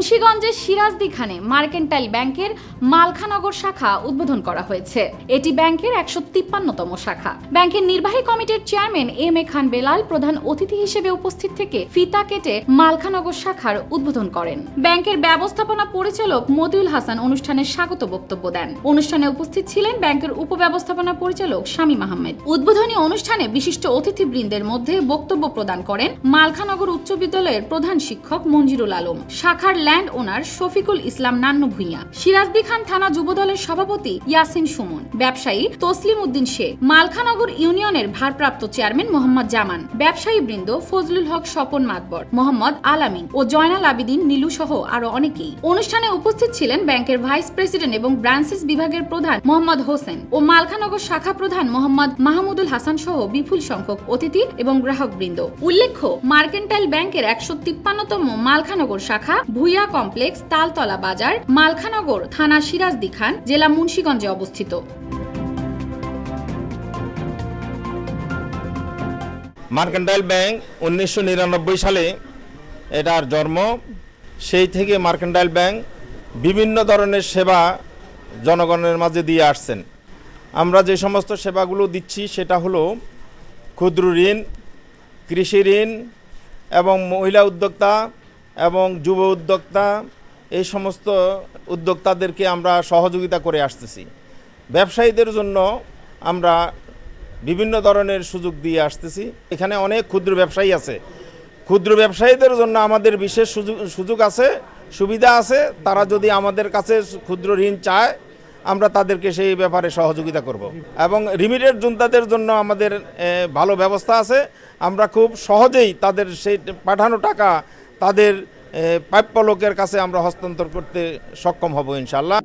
মুন্সীগঞ্জের সিরাজদিখানে মার্কেন্টাইল ব্যাংকের মালখানগর শাখা উদ্বোধন করা হয়েছে। এটি ব্যাংকের একশো তিপ্পান্নতম শাখা। ব্যাংকের নির্বাহী কমিটির chairman M A Khan Belal প্রধান অতিথি হিসেবে উপস্থিত থেকে ফিতা কেটে মালখানগর শাখার উদ্বোধন করেন। ব্যাংকের ব্যবস্থাপনা পরিচালক মতিউল হাসান অনুষ্ঠানে স্বাগত বক্তব্য দেন। অনুষ্ঠানে উপস্থিত ছিলেন ব্যাংকের উপব্যবস্থাপনা পরিচালক শামীম আহমেদ। উদ্বোধনী অনুষ্ঠানে বিশিষ্ট অতিথিবৃন্দের মধ্যে বক্তব্য প্রদান করেন মালখানগর উচ্চ বিদ্যালয়ের প্রধান শিক্ষক মঞ্জিরুল আলম। শাখার ল্যান্ড ওনার শফিকুল ইসলাম নান্নু ভূঁইয়া। সিরাজদি খান থানা যুবদলের সভাপতি ইয়াসিন সুমন। ব্যবসায়ী তসলিম উদ্দিন শেখ। মালখানগর ইউনিয়নের ভারপ্রাপ্ত চেয়ারম্যান মোহাম্মদ জামান। ব্যবসায়ী বৃন্দ ফজলুল হক, স্বপন মাতবর, মোহাম্মদ আলামিন ও জয়নাল আবিদিন, নীলু সহ আরও অনেকেই। অনুষ্ঠানে উপস্থিত ছিলেন ব্যাংকের ভাইস প্রেসিডেন্ট এবং ব্রাঞ্চেস বিভাগের প্রধান মোহাম্মদ হোসেন ও মালখানগর শাখা প্রধান মোহাম্মদ মাহমুদুল হাসান সহ বিপুল সংখ্যক অতিথি এবং গ্রাহক বৃন্দ উল্লেখ্য, মার্কেন্টাইল ব্যাংকের একশো তিপ্পান্নতম মালখানগর শাখা ভুইয়া কমপ্লেক্স তালতলা বাজার, মালখানগর থানা সিরাজদি খান জেলা মুন্সীগঞ্জে অবস্থিত। মার্কেন্টাইল ব্যাংক উনিশশো নিরানব্বই সালে এটার জন্ম। সেই থেকে মার্কেন্টাইল ব্যাংক বিভিন্ন ধরনের সেবা জনগণের মাঝে দিয়ে আসছেন। আমরা যে সমস্ত সেবাগুলো দিচ্ছি সেটা হলো ক্ষুদ্র ঋণ, কৃষি ঋণ এবং মহিলা উদ্যোক্তা এবং যুব উদ্যোক্তা, এই সমস্ত উদ্যোক্তাদেরকে আমরা সহযোগিতা করে আসতেছি। ব্যবসায়ীদের জন্য আমরা বিভিন্ন ধরনের সুযোগ দিয়ে আসতেছি। এখানে অনেক ক্ষুদ্র ব্যবসায়ী আছে। ক্ষুদ্র ব্যবসায়ীদের জন্য আমাদের বিশেষ সুযোগ সুযোগ আছে, সুবিধা আছে। তারা যদি আমাদের কাছে ক্ষুদ্র ঋণ চায়, আমরা তাদেরকে সেই ব্যাপারে সহযোগিতা করব। এবং রিমিটেড জনতাদের জন্য আমাদের ভালো ব্যবস্থা আছে। আমরা খুব সহজেই তাদের সেই পাঠানো টাকা তাদের প্রাপ্য লোকের কাছে আমরা হস্তান্তর করতে সক্ষম হব ইনশাল্লাহ